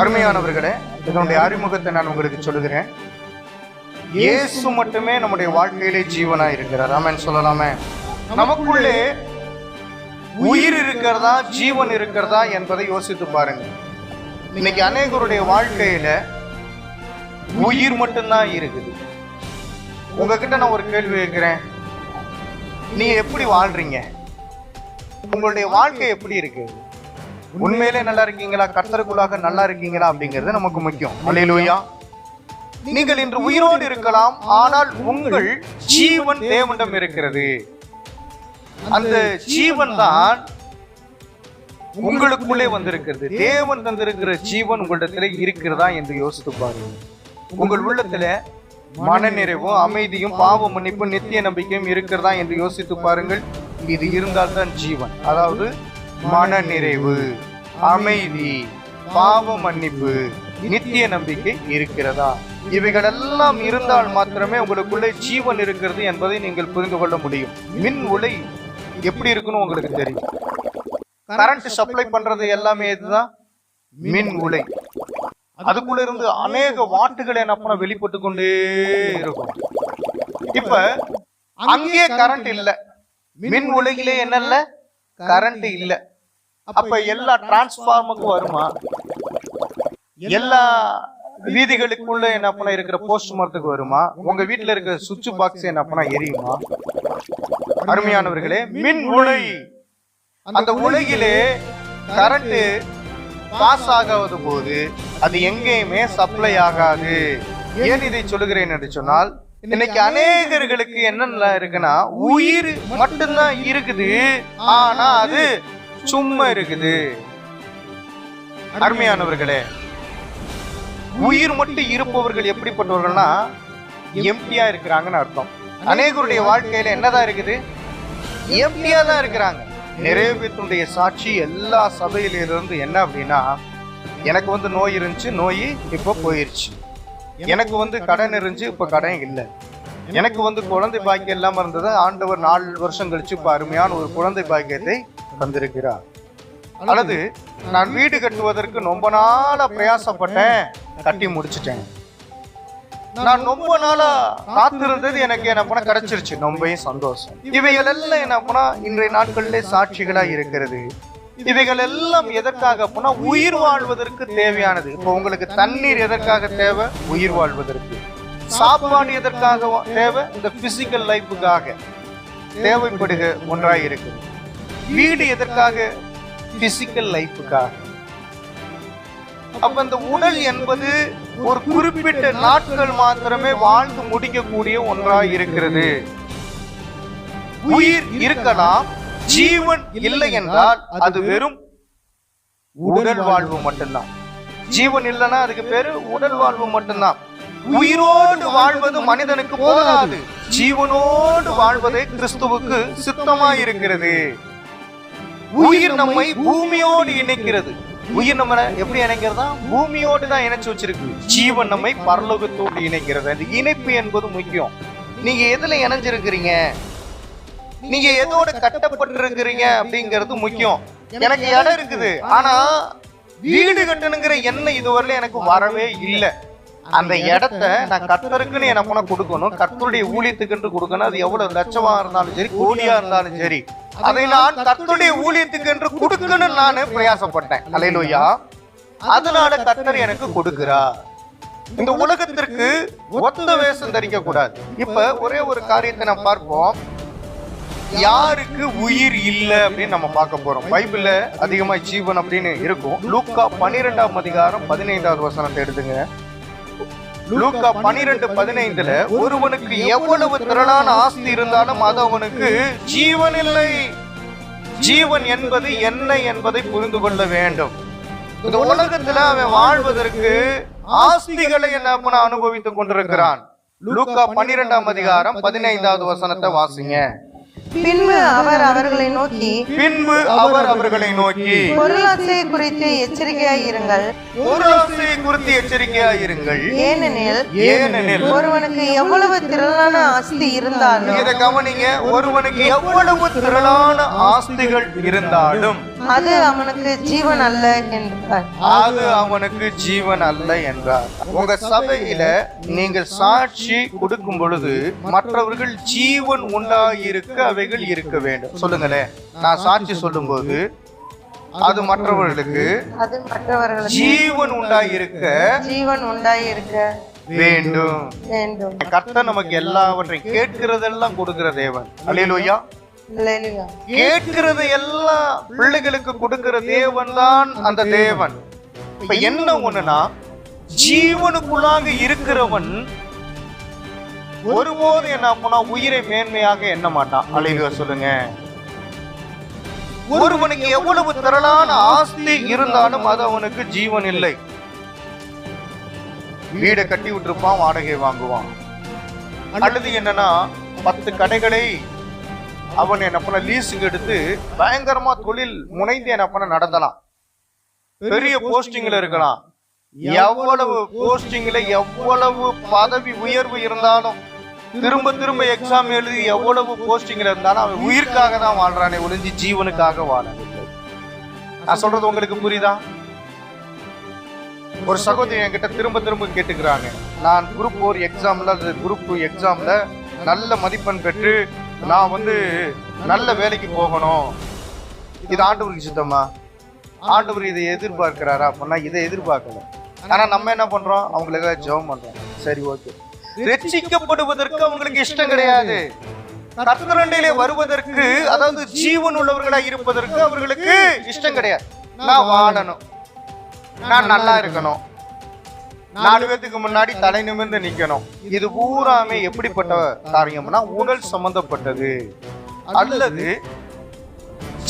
அருமையானவர்களே இதனுடைய அறிமுகத்தை நான் உங்களுக்கு சொல்லுகிறேன். இயேசு மட்டுமே நம்முடைய வாழ்க்கையிலே ஜீவனா இருக்கிறார். ஆமென் சொல்லலாமே. நமக்குள்ளே உயிர் இருக்கிறதா ஜீவன் இருக்கிறதா என்பதை யோசித்து பாருங்க இன்னைக்கு அநேகருடைய வாழ்க்கையில உயிர் மட்டும்தான் இருக்குது. உங்ககிட்ட நான் ஒரு கேள்வி கேட்கிறேன். நீங்க எப்படி வாழ்றீங்க? உங்களுடைய வாழ்க்கை எப்படி இருக்கு? உண்மையிலே நல்லா இருக்கீங்களா? கர்த்தருக்குள்ளாக நல்லா இருக்கீங்களா அப்படிங்கிறது நமக்கு முக்கியம். அல்லேலூயா நீங்கள் இன்று உயிரோடு இருக்கலாம் ஆனால் உங்கள் ஜீவன் தேவனிடம் இருக்கிறது. அந்த ஜீவன் தான் உங்களுக்குள்ளே வந்திருக்கிறது. தேவன் தந்திருக்கிற ஜீவன் உங்களிடத்துல இருக்கிறதா என்று யோசித்து பாருங்க. உங்கள் உள்ளத்துல மனநிறைவும் அமைதியும் பாவ மன்னிப்பும் நித்திய நம்பிக்கையும் இருக்கிறதா என்று யோசித்து பாருங்கள். இது இருந்தால்தான் ஜீவன். அதாவது மனநிறைவு அமைதி பாவ மன்னிப்பு நித்திய நம்பிக்கை இருக்கிறதா? இவைகள் எல்லாம் இருந்தால் மாத்திரமே உங்களுக்குள்ளே ஜீவன் இருக்கிறது என்பதை நீங்கள் புரிந்து கொள்ள முடியும். மின் உலை எப்படி இருக்குன்னு உங்களுக்கு தெரியும். கரண்ட் சப்ளை பண்றது எல்லாமே இதுதான். மின் உலை. அதுக்குள்ள இருந்து அநேக வாட்டுகள் என்ன பண்ண வெளிப்பட்டு கொண்டே இருக்கும். இப்ப அங்கே கரண்ட் இல்ல. மின் உலகிலே என்ன இல்ல கரண்ட் இல்லை. அப்ப எல்லா டிரான்ஸ்பார்மருக்கும் வருமா? எல்லா வீதிகளுக்குள்ள என்ன பண்ண இருக்கிற போஸ்ட் மரத்துக்கு வருமா? உங்க வீட்டுல இருக்கிற சுவிட்ச் பாக்ஸ் என்ன பண்ண எரியுமா? அருமையானவர்களே மின் உலை. அந்த உலகிலே கரண்ட் பாஸ் ஆகாத போது அது எங்கேயுமே சப்ளை ஆகாது. ஏன் இதை சொல்லுகிறேன் என்று சொன்னால் இன்னைக்கு அநேகர்களுக்கு என்னென்ன இருக்குன்னா உயிர் மட்டும்தான் இருக்குது. ஆனா அது சும்மா இருக்குது. அருமையானவர்களே உயிர் மட்டும் இருப்பவர்கள் எப்படிப்பட்டவர்கள்னா எம்டியா இருக்கிறாங்கன்னு அர்த்தம். அநேகருடைய வாழ்க்கையில என்னதான் இருக்குது? எம்டியா தான் இருக்கிறாங்க. நிறைய பேத்துடைய சாட்சி எல்லா சபையிலிருந்து என்ன அப்படின்னா எனக்கு வந்து நோய் இருந்துச்சு நோய் இப்போ போயிருச்சு. எனக்கு வந்து கடன் இருந்துச்சு இப்போ கடன் இல்லை. எனக்கு வந்து குழந்தை பாக்கியம் இல்லாம இருந்தது. ஆண்டவர் நாலு வருஷம் கழிச்சு இப்போ அருமையான ஒரு குழந்தை பாக்கியத்தை தந்திருக்கிறார். அல்லது நான் வீடு கட்டுவதற்கு ரொம்ப நாளா பிரயாசப்பட்டேன். கட்டி முடிச்சிட்டேன். நான் ரொம்ப நாளா காத்திருந்தது எனக்கு என்ன பண்ண கிடைச்சிருச்சு. ரொம்பவும் சந்தோஷம். இவைகள் எல்லாம் என்ன பண்ணா இன்றைய நாட்களிலே சாட்சிகளா இருக்கிறது. இவைகள் எல்லாம் எதற்காக போனா உயிர் வாழ்வதற்கு தேவையானது. இப்போ உங்களுக்கு தண்ணீர் எதற்காக தேவை? உயிர் வாழ்வதற்கு. சாப்பாடு எதற்காக தேவை? இந்த பிசிக்கல் லைஃபுக்காக தேவைப்படுக ஒன்றாய் இருக்கு வீடு எதற்காக? பிசிக்கல் லைஃபுக்காக அப்ப இந்த உடல் என்பது ஒரு குறிப்பிட்ட நாட்கள் மாத்திரமே வாழ்ந்து முடிக்கக்கூடிய ஒன்றாக இருக்கிறது. உயிர் இருக்கலாம் ஜீவன் இல்லை என்றால் அது வெறும் உடல் வாழ்வு மட்டும்தான். ஜீவன் இல்லைன்னா அதுக்கு பேரு உடல் வாழ்வு மட்டும்தான். உயிரோடு வாழ்வது மனிதனுக்கு போதாது. ஜீவனோடு வாழ்வதே கிறிஸ்துவுக்கு சித்தமாய் இருக்கிறது உயிர் நம்மை பூமியோடு இணைக்கிறது. உயிர் நம்ம எப்படி இணைக்கிறதா பூமியோடு தான் இணைச்சு வச்சிருக்கு. ஜீவன் நம்மை பரலோகத்தோடு இணைக்கிறது. அந்த இணைப்பு என்பது முக்கியம். நீங்க எதுல இணைஞ்சிருக்கிறீங்க? நீங்க எதோட கட்டப்பட்டிருக்கிறீங்க அப்படிங்கிறது முக்கியம். எனக்கு இடம் இருக்குது. ஆனா வீடு கட்டணுங்கிற எண்ணம் இதுவரையிலும் எனக்கு வரவே இல்லை. அந்த இடத்த நான் கர்த்தருக்குன்னு என்ன பண்ண கொடுக்கணும். கர்த்தருடைய ஊழியத்துக்குன்னு கொடுக்கணும். அது எவ்வளவு லட்சமா இருந்தாலும் சரி கோடியா இருந்தாலும் சரி. அதை நான் கர்த்தருடைய ஊழியத்துக்கு என்று கொடுக்கணும்னு நானு பிரயாசப்பட்டேன். அலையிலோயா அதனால கர்த்தர் எனக்கு கொடுக்கிறார். இந்த உலகத்திற்கு ஒத்த வேஷம் தரிக்க கூடாது இப்ப ஒரே ஒரு காரியத்தை நம்ம பார்ப்போம். யாருக்கு உயிர் இல்லை அப்படின்னு நம்ம பார்க்க போறோம். பைபிள்ல அதிகமா ஜீவன் அப்படின்னு இருக்கும். லூக்கா பன்னிரெண்டாம் அதிகாரம் பதினைந்தாவது வசனத்தை எடுத்துங்க. லூக்கா பனிரெண்டு பதினைந்துல ஒருவனுக்கு எவ்வளவு திரளான ஆஸ்தி இருந்தாலும் அது அவனுக்கு ஜீவன் இல்லை. ஜீவன் என்பது என்ன என்பதை புரிந்து கொள்ள வேண்டும். இந்த உலகத்துல அவன் வாழ்வதற்கு ஆஸ்திகளை என்ன பண்ண அனுபவித்துக் கொண்டிருக்கிறான்? லூக்கா பன்னிரெண்டாம் அதிகாரம் பதினைந்தாவது வசனத்தை வாசிங்க. பின்பு அவர் அவர்களை நோக்கி பின்பு அவர் அவர்களை நோக்கி பொருளாசையை குறித்து எச்சரிக்கையாய் இருங்கள். பொருளாசையை குறித்து எச்சரிக்கையாயிருங்கள் ஏனெனில் ஏனெனில் ஒருவனுக்கு எவ்வளவு திரளான ஆஸ்தி இருந்தாலும் இதை கவனிங்க ஒருவனுக்கு எவ்வளவு திரளான ஆஸ்திகள் இருந்தாலும் அது அவனுக்கு ஜீவன் அல்ல என்றார். அது அவனுக்கு ஜீவன் அல்ல என்றார். உங்க சபையில நீங்கள் சாட்சி கொடுக்கும் பொழுது மற்றவர்கள் ஜீவன் உண்டாயிருக்க அவைகள் இருக்க வேண்டும். சொல்லுங்களேன். நான் சாட்சி சொல்லும்போது அது மற்றவர்களுக்கு அது மற்றவர்களுக்கு ஜீவன் உண்டாயிருக்க ஜீவன் உண்டாயிருக்க வேண்டும். வேண்டும். கர்த்தர் நமக்கு எல்லாவற்றையும் கேட்கிறதெல்லாம் கொடுக்கிற தேவன். அல்லேலூயா கேட்கிறது எல்லாம் பிள்ளைகளுக்கு கொடுக்கிற தேவன் தான் அந்த தேவன். இப்ப என்ன ஒண்ணுனா ஜீவனுக்குள்ளாக இருக்கிறவன் ஒருபோது என்ன போனா உயிரை மேன்மையாக எண்ண மாட்டான். அலையில சொல்லுங்க. ஒருவனுக்கு எவ்வளவு திரளான ஆஸ்தி இருந்தாலும் அது அவனுக்கு ஜீவன் இல்லை. வீடை கட்டி விட்டுருப்பான் வாடகை வாங்குவான். அல்லது என்னன்னா பத்து கடைகளை அவன் என்ன பண்ண லீஸுக்கு எடுத்து பயங்கரமா தொழில் முனைந்து என்ன பண்ண நடத்தலாம். பெரிய போஸ்டிங்ல இருக்கலாம். எவ்வளவு போஸ்டிங்ல எவ்வளவு பதவி உயர்வு இருந்தாலும் திரும்ப திரும்ப எக்ஸாம் எழுதி எவ்வளவு போஸ்டிங்ல இருந்தாலும் அவன் உயிர்க்காக தான் வாழ்றானே ஒளிஞ்சு ஜீவனுக்காக வாழவில்லை நான் சொல்றது உங்களுக்கு புரியுதா? ஒரு சகோதரி என்கிட்ட திரும்ப திரும்ப கேட்டுக்கிறாங்க. நான் குரூப் ஒரு எக்ஸாம்ல குரூப் டூ எக்ஸாம்ல நல்ல மதிப்பெண் பெற்று நான் வந்து நல்ல வேலைக்கு போகணும். இது ஆண்டவருக்கு சித்தமா ஆண்டவர் இதை எதிர்பார்க்கிறாரா? அப்படின்னா இதை எதிர்பார்க்கல ஆனா நம்ம என்ன பண்றோம்? அவங்களுக்காக ஜெபம் பண்றோம். சரி ஓகே. ரட்சிக்கப்படுவதற்கு அவங்களுக்கு இஷ்டம் கிடையாது. கர்த்தரண்டையிலே வருவதற்கு அதாவது ஜீவன் உள்ளவர்களா இருப்பதற்கு அவர்களுக்கு இஷ்டம் கிடையாது. நான் வாழணும். நான் நல்லா இருக்கணும். நாலு பேத்துக்கு முன்னாடி தலை நிமிர்ந்து நிக்கணும். இது பூராமே எப்படிப்பட்ட காரியம்னா உடல் சம்பந்தப்பட்டது. அல்லது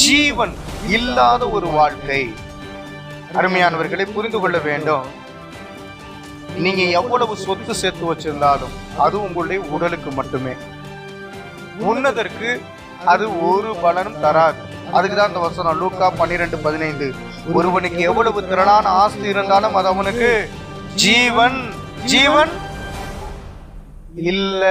ஜீவன் இல்லாத ஒரு வாழ்க்கை. அருமையானவர்களை புரிந்து கொள்ள வேண்டும். நீங்க எவ்வளவு சொத்து சேர்த்து வச்சிருந்தாலும் அது உங்களுடைய உடலுக்கு மட்டுமே. உன்னதற்கு அது ஒரு பலனும் தராது. அதுக்கு தான் இந்த வசனம் லூக்கா பன்னிரெண்டு பதினைந்து. ஒருவனுக்கு எவ்வளவு திரளான ஆஸ்தி இருந்தாலும் அது அவனுக்கு ஜீவன் ஜீவன் இல்ல.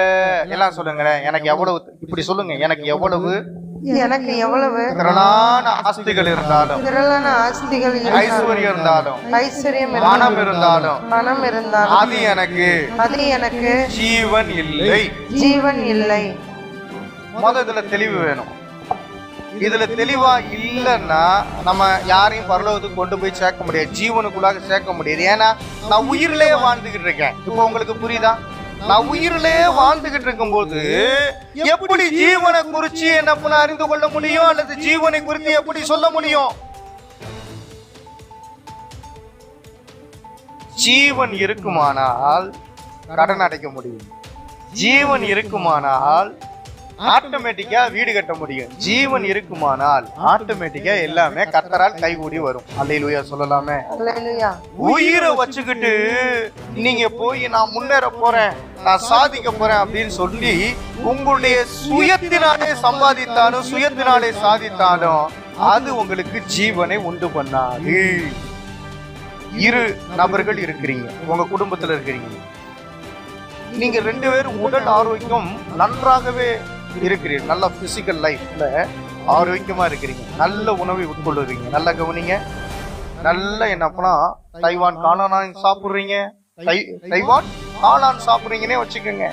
எல்லாம் சொல்லுங்களேன். எனக்கு எவ்வளவு இப்படி சொல்லுங்க. எனக்கு எவ்வளவு? எனக்கு எவ்வளவு? திரளான ஆஸ்திகள் இருந்தாலும் திரளான ஆஸ்திகள் ஐஸ்வர்யம் இருந்தாலும் ஐஸ்வர்யம் பணம் இருந்தாலும் பணம் இருந்தாலும் அது எனக்கு. அது எனக்கு. ஜீவன் இல்லை. ஜீவன் இல்லை. முத இதுல தெளிவு வேணும். இதுல தெளிவா இல்லைன்னா நம்ம யாரையும் பரலோகத்துக்கு கொண்டு போய் சேர்க்க முடியாது. ஜீவனுக்குள்ளாக சேர்க்க முடியாது. ஏன்னா நான் உயிரிலே வாழ்ந்துகிட்டு இருக்கேன். இப்போ உங்களுக்கு புரியுதா? நான் உயிரிலே வாழ்ந்துகிட்டு இருக்கும்போது எப்படி ஜீவனை குறிச்சு என்ன பண்ண அறிந்து கொள்ள முடியும்? அல்லது ஜீவனை குறித்து எப்படி சொல்ல முடியும்? ஜீவன் இருக்குமானால் கடன் அடைக்க முடியும். ஜீவன் இருக்குமானால் ஆட்டோமேட்டிக்கா வீடு கட்ட முடியும். ஜீவன் இருக்குமானால் ஆட்டோமேட்டிக்கா எல்லாமே கத்தரால் கைகூடி வரும். அல்லையிலுயா சொல்லலாமே. உயிரை வச்சுக்கிட்டு நீங்க போய் நான் முன்னேற போறேன் நான் சாதிக்க போறேன் அப்படின்னு சொல்லி உங்களுடைய சுயத்தினாலே சம்பாதித்தாலும் சுயத்தினாலே சாதித்தாலும் அது உங்களுக்கு ஜீவனை உண்டு பண்ணாது. இரு நபர்கள் இருக்கிறீங்க. உங்க குடும்பத்துல இருக்கிறீங்க. நீங்க ரெண்டு பேரும் உடல் ஆரோக்கியம் நன்றாகவே இருக்கிறீங்க நல்ல பிசிக்கல் லைஃப்ல ஆரோக்கியமா இருக்கிறீங்க. நல்ல உணவை உட்கொள்ளுறீங்க. நல்லா கவனிங்க. நல்ல என்னப்பனா தைவான் காளான் சாப்பிடுறீங்க. தைவான் காளான் சாப்பிடுறீங்கன்னே வச்சுக்கோங்க.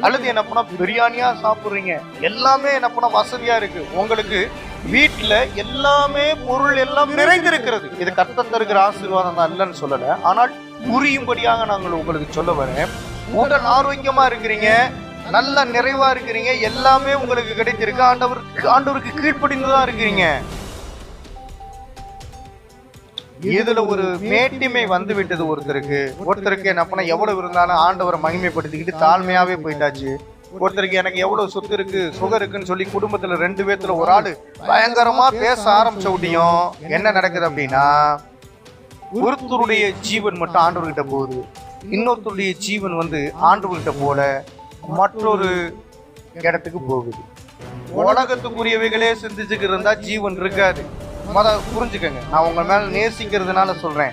அல்லது என்னப்பனா பிரியாணியா சாப்பிடுறீங்க. எல்லாமே என்னப்பனா வசதியா இருக்கு. உங்களுக்கு வீட்டுல எல்லாமே பொருள் எல்லாம் நிறைந்திருக்கிறது. இது கர்த்தர் தருகிற ஆசீர்வாதம் தான் இல்லைன்னு சொல்லல. ஆனால் புரியும்படியாக நாங்கள் உங்களுக்கு சொல்ல வரேன். உடல் ஆரோக்கியமா இருக்கிறீங்க. நல்லா நிறைவா இருக்கிறீங்க. எல்லாமே உங்களுக்கு கிடைத்திருக்கு. ஆண்டவருக்கு ஆண்டவருக்கு கீழ்ப்படிந்து தான் இருக்கிறீங்க. இதுல ஒரு மேட்டிமை வந்து விட்டது ஒருத்தருக்கு. ஒருத்தருக்கு என்ன பண்ண எவ்வளவு இருந்தாலும் ஆண்டவரை மகிமைப்படுத்திக்கிட்டு தாழ்மையாவே போயிட்டாச்சு. ஒருத்தருக்கு எனக்கு எவ்வளவு சொத்து இருக்கு சுகர் இருக்குன்னு சொல்லி குடும்பத்துல ரெண்டு பேத்துல ஒரு ஆளு பயங்கரமா பேச ஆரம்பிச்ச முடியும் என்ன நடக்குது அப்படின்னா ஒருத்தருடைய ஜீவன் மட்டும் ஆண்டவர்கிட்ட போகுது. இன்னொருத்தருடைய ஜீவன் வந்து ஆண்டவர்கிட்ட போல மற்றொரு இடத்துக்கு போகுது. உலகத்துக்குரியவைகளே சிந்திச்சுக்கு இருந்தா ஜீவன் இருக்காது. மத புரிஞ்சுக்கங்க. நான் உங்க மேல நேசிக்கிறதுனால சொல்றேன்.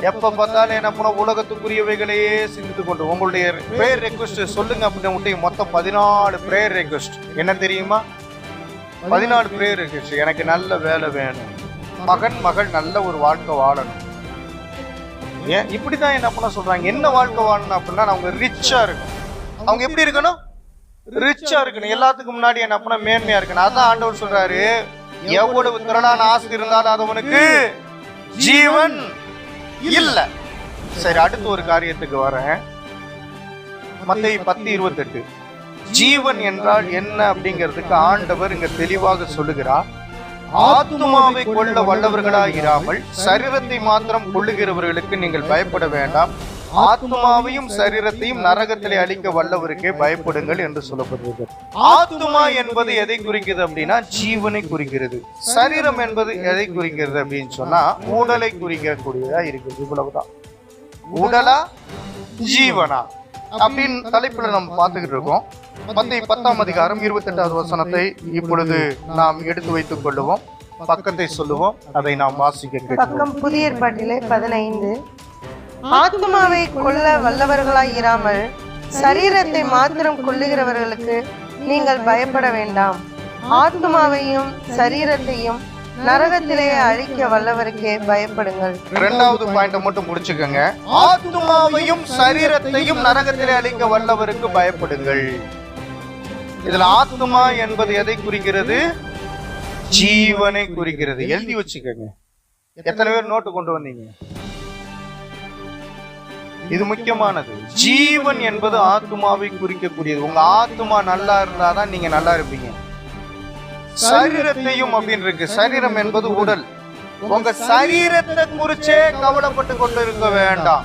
எப்ப பார்த்தாலும் என்ன பண்ண உலகத்துக்குரியவைகளையே சிந்தித்து கொண்டு உங்களுடைய ப்ரேயர் ரெக்வஸ்ட் சொல்லுங்க அப்படின்னு விட்டு மொத்தம் பதினாலு ப்ரேயர் ரெக்வஸ்ட் என்ன தெரியுமா? பதினாலு ப்ரேயர் ரெக்வஸ்ட் எனக்கு நல்ல வேலை வேணும். மகன் மகள் நல்ல ஒரு வாழ்க்கை வாழணும். ஏன்? இப்படிதான் என்ன பண்ண சொல்றாங்க. என்ன வாழ்க்கை வாழணும் அப்படின்னா அவங்க ரிச்சா இருக்கும் அவங்க எப்படி இருக்கணும்? ரிச்சா இருக்கணும். எல்லாத்துக்கும் முன்னாடி என்ன பண்ண மேன்மையா இருக்கணும். அதான் ஆண்டவர் சொல்றாரு. எவ்வளவு திரளான ஆசை இருந்தாலும் அதவனுக்கு ஜீவன் இல்ல. சரி அடுத்த ஒரு காரியத்துக்கு வரேன். மத்திய பத்து இருபத்தெட்டு. ஜீவன் என்றால் என்ன அப்படிங்கிறதுக்கு ஆண்டவர் இங்க தெளிவாக சொல்லுகிறார். ஆத்மாவை கொள்ள வல்லவர்களாக இராமல் சரீரத்தை மாத்திரம் கொள்ளுகிறவர்களுக்கு நீங்கள் பயப்பட வேண்டாம். ஆத்மாவையும் சரீரத்தையும் நரகத்திலே அழிக்க வல்லவருக்கே பயப்படுங்கள் என்று சொல்லப்படுகிறது ஆத்மா என்பது எதை குறிக்கிறது அப்படின்னா ஜீவனை குறிக்கிறது. சரீரம் என்பது எதை குறிக்கிறது அப்படின்னு சொன்னா உடலை குறிக்கக்கூடியதா இருக்குது இவ்வளவுதான். உடலா ஜீவனா? அப்படின்னு தலைப்புல நம்ம பார்த்துக்கிட்டு இருக்கோம். மத்திய பத்தாம் அதிகாரம் இருபத்தி எட்டாவது வசனத்தை இப்பொழுது நாம் எடுத்து வைத்துக் கொள்ளுவோம். பக்கத்தை சொல்லுவோம். அதை நாம் வாசிக்க பக்கம் புதிய ஏற்பாட்டிலே பதினைந்து. ஆத்மாவை கொல்ல வல்லவர்களாய் இராமல் சரீரத்தை மாத்திரம் கொல்லுகிறவர்களுக்கு நீங்கள் பயப்பட வேண்டாம். ஆத்மாவையும் சரீரத்தையும் நரகத்திலே அழிக்க வல்லவருக்கே பயப்படுங்கள். இரண்டாவது பாயிண்ட் மட்டும் முடிச்சுக்கோங்க. ஆத்மாவையும் சரீரத்தையும் நரகத்திலே அழிக்க வல்லவருக்கு பயப்படுங்கள். இதுல ஆத்மா என்பது எதை குறிக்கிறது? ஜீவனை குறிக்கிறது. எழுதி வச்சுக்கோங்க. எத்தனை பேர் நோட்டு கொண்டு வந்தீங்க? இது முக்கியமானது. ஜீவன் என்பது ஆத்மாவை குறிக்கக்கூடியது. உங்க ஆத்மா நல்லா இருந்தாதான் நீங்க நல்லா இருப்பீங்க. சரீரத்தையும் அப்படின்னு இருக்கு. சரீரம் என்பது உடல். உங்க சரீரத்தை குறிச்சே கவலைப்பட்டு கொண்டு இருக்க வேண்டாம்.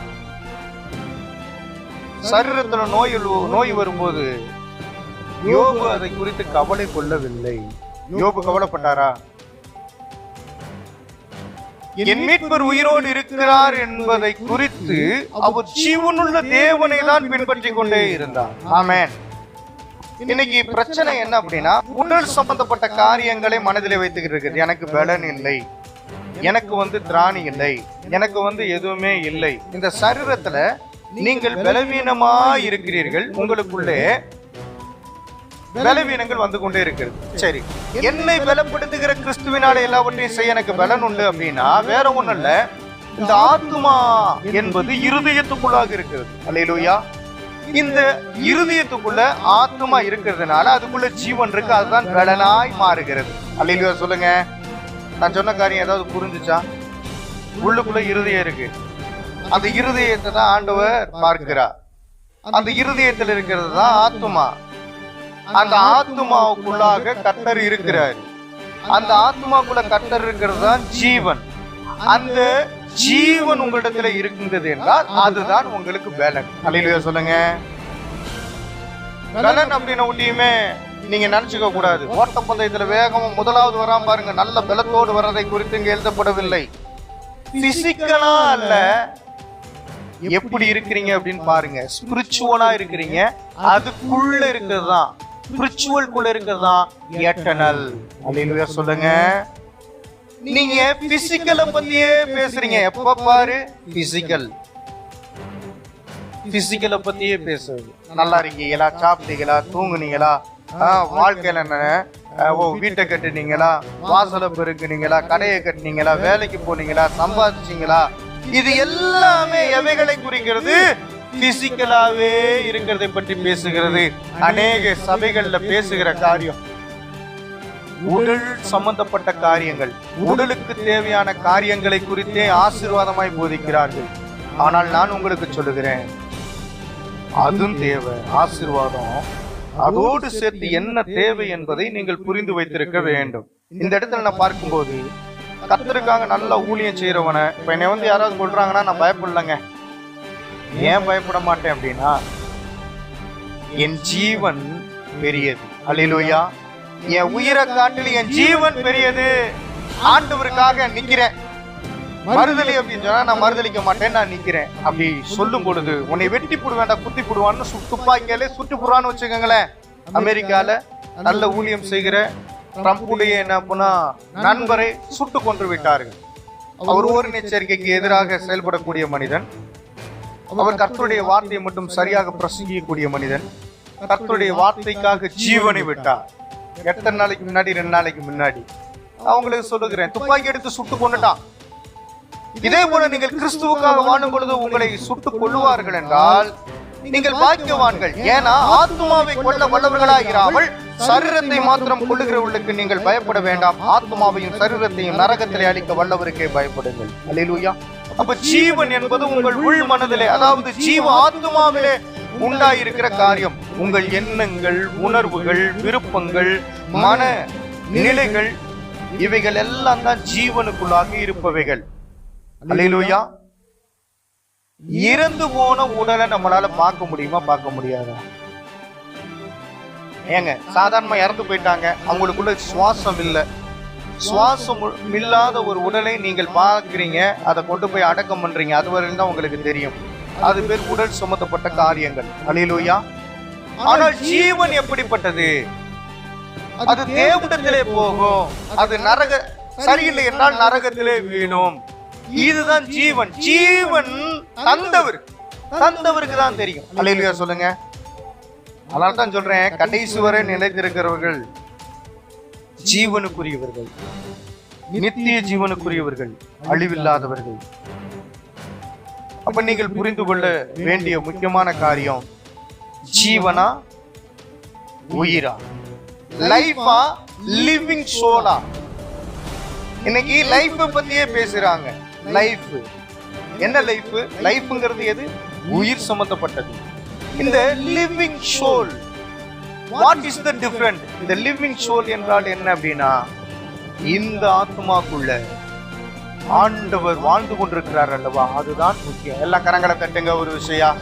சரீரத்துல நோய் நோய் வரும்போது யோபு அதை குறித்து கவலை கொள்ளவில்லை. யோபு கவலைப்பட்டாரா? என் மீட்பர் உயிரோடு இருக்கிறார் என்பதை குறித்து அவர் ஜீவனுள்ள தேவனை தான் பின்பற்றி கொண்டே இருந்தார். ஆமென். இன்னைக்கு பிரச்சனை என்ன அப்படின்னா உடல் சம்பந்தப்பட்ட காரியங்களை மனதிலே வைத்துக்கிட்டு இருக்குது. எனக்கு பலன் இல்லை. எனக்கு வந்து திராணி இல்லை. எனக்கு வந்து எதுவுமே இல்லை. இந்த சரீரத்துல நீங்கள் பலவீனமா இருக்கிறீர்கள். உங்களுக்குள்ளே பலவீனங்கள் வந்து கொண்டே இருக்கிறது. சரி. என்னை பலப்படுத்துகிற கிறிஸ்துவினால எல்லாவற்றையும் செய்ய எனக்கு பலன் உண்டு அப்படின்னா வேற ஒண்ணும் இல்ல. இந்த ஆத்மா என்பது இருதயத்துக்குள்ளாக இருக்கிறது. அல்லேலூயா. இந்த இருதயத்துக்குள்ள ஆத்மா இருக்கிறதுனால அதுக்குள்ள ஜீவன் இருக்கு அதுதான் பலனாய் மாறுகிறது. அல்லேலூயா சொல்லுங்க. நான் சொன்ன காரியம் ஏதாவது புரிஞ்சுச்சா? உள்ளுக்குள்ள இருதயம் இருக்கு. அந்த இருதயத்தை தான் ஆண்டவர் பார்க்கிறார். அந்த இருதயத்தில் இருக்கிறது தான் ஆத்மா அந்த ஆத்மாவுக்குள்ளாக கர்த்தர் இருக்கிறார். அந்த ஆத்மாக்குள்ள கர்த்தர் இருக்கிறது தான் ஜீவன். அந்த ஜீவன் உங்களிடத்துல இருக்கின்றது என்றால் அதுதான் உங்களுக்கு பேலன். அல்லையா சொல்லுங்க. பலன் அப்படின்னு ஒட்டியுமே நீங்க நினைச்சுக்க கூடாது. ஓட்டப்பந்தயத்துல வேகமா முதலாவது வராம பாருங்க. நல்ல பலத்தோடு வர்றதை குறித்து இங்க எழுதப்படவில்லை. பிசிக்கலா அல்ல. எப்படி இருக்கிறீங்க அப்படின்னு பாருங்க. ஸ்பிரிச்சுவலா இருக்கிறீங்க. அதுக்குள்ள இருக்கிறது தான் ஸ்பிரிச்சுவல்குள்ள இருக்கிறது? தான் எட்டனல் அல்லேலூயா சொல்லுங்க. நீங்க பிசிக்கலை பத்தியே பேசுறீங்க. எப்ப பாரு? பிசிக்கல் பிசிக்கலை பத்தியே பேசுறது. நல்லா இருக்கீங்களா? சாப்பிட்டீங்களா? தூங்குனீங்களா? ஆ, வாழ்க்கையில என்ன? ஓ வீட்டை கட்டுனீங்களா? வாசலை பெருக்குனீங்களா? கடையை கட்டுனீங்களா? வேலைக்கு போனீங்களா? சம்பாதிச்சீங்களா? இது எல்லாமே எவைகளை குறிக்கிறது? பிசிக்கலாவே இருக்கிறதை பற்றி பேசுகிறது. அநேக சபைகள்ல பேசுகிற காரியம். உடல் சம்பந்தப்பட்ட காரியங்கள். உடலுக்கு தேவையான காரியங்களை குறித்தே ஆசீர்வாதமாய் போதிக்கிறார்கள். ஆனால் நான் உங்களுக்கு சொல்லுகிறேன் அதுவும் தேவை ஆசிர்வாதம். அதோடு சேர்த்து என்ன தேவை என்பதை நீங்கள் புரிந்து வைத்திருக்க வேண்டும். இந்த இடத்துல நான் பார்க்கும்போது கத்தருக்காக நல்ல ஊழியம் செய்யறவனை இப்ப என்னை வந்து யாராவது சொல்றாங்கன்னா நான் பயப்படலங்க. ஏன் பயப்பட மாட்டேன் அப்படின்னா என் ஜீவன் பெரியது. அலிலுயா என் உயிரை காட்டிலும் என் ஜீவன் பெரியது. ஆண்டவருக்காக நிக்கிறேன். மறுதலி அப்படின்னு சொன்னா நான் மறுதளிக்க மாட்டேன் நான் நிக்கிறேன். அப்படி சொல்லும் பொழுது உன்னை வெட்டி போடுவேன் குத்தி போடுவான்னு சு- துப்பாக்கியாலே சுட்டு போடுவான்னு வச்சுக்கோங்களேன். அமெரிக்கால நல்ல ஊழியம் செய்கிற ட்ரம்புடைய என்ன பண்ணா நண்பரை சுட்டு கொன்று விட்டார்கள். அவர் ஒரு எச்சரிக்கைக்கு எதிராக செயல்படக்கூடிய மனிதன். அவர் கர்த்தருடைய வார்த்தையை மட்டும் சரியாக பிரசங்கிக்கக்கூடிய மனிதன். கர்த்தருடைய வார்த்தைக்காக ஜீவனை விட்டார். எத்தனை நாளைக்கு முன்னாடி? ரெண்டு நாளைக்கு முன்னாடி. அவங்களுக்கு சொல்லுகிறேன் துப்பாக்கி எடுத்து சுட்டு கொண்டுட்டான் இதே போல நீங்கள் கிறிஸ்துவுக்காக வாழும் பொழுது உங்களை சுட்டு கொள்ளுவார்கள் என்றால் நீங்கள் பாக்கியவான்கள். ஏன்னா ஆத்மாவை கொல்ல வல்லவர்களாகிறாமல் சரீரத்தை மாத்திரம் கொள்ளுகிறவர்களுக்கு நீங்கள் பயப்பட வேண்டாம். ஆத்மாவையும் சரீரத்தையும் நரகத்திலே அளிக்க வல்லவருக்கே பயப்படுங்கள். அல்லேலூயா அப்ப ஜீவன் என்பது உங்கள் உள் மனதிலே அதாவது ஜீவ ஆத்மாவிலே உண்டாயிருக்கிற காரியம். உங்கள் எண்ணங்கள் உணர்வுகள் விருப்பங்கள் மன நிலைகள் இவைகள் எல்லாம் தான் ஜீவனுக்குள்ளாக இருப்பவைகள். அல்லேலூயா. இறந்து போன உடலை நம்மளால பார்க்க முடியுமா பார்க்க முடியாதா? ஏங்க சாதாரணமா இறந்து போயிட்டாங்க அவங்களுக்குள்ள சுவாசம் இல்லை. சுவாசம் இல்லாத ஒரு உடலை நீங்கள் பார்க்குறீங்க அதை கொண்டு போய் அடக்கம் பண்றீங்க அது வரையும் தான் உங்களுக்கு தெரியும். அது பேர் உடல் சுமத்தப்பட்ட காரியங்கள். அல்லேலூயா ஆனால் ஜீவன் எப்படிப்பட்டது? அது தேவடத்திலே போகும். அது நரக சரியில்லை என்றால் நரகத்திலே வீணும். இதுதான் ஜீவன். ஜீவன். தந்தவர். தந்தவருக்கு தான் தெரியும். அல்லேலூயா சொல்லுங்க. அதனால தான் சொல்றேன் கடைசி வரை நிலைத்திருக்கிறவர்கள் ஜீவனுக்குரியவர்கள். நித்திய ஜீவனுக்குரியவர்கள் அழிவில்லாதவர்கள். அப்ப நீங்கள் புரிந்து கொள்ள வேண்டிய முக்கியமான காரியம் ஜீவனா உயிரா? லைஃபா லிவிங் சோலா இன்னைக்கு லைஃப் பத்தியே பேசுறாங்க. லைஃப் என்ன லைஃப் லைஃப்ங்கிறது எது? உயிர் சம்பந்தப்பட்டது. இந்த living soul what is the different இந்த லிவிங் சோல் என்றால் என்ன அப்படின்னா இந்த ஆத்மாக்குள்ள ஆண்டவர் வாழ்ந்து கொண்டிருக்கிறார் அல்லவா? அதுதான் முக்கியம். எல்லா கரங்களை தட்டுங்க ஒரு விஷயம்.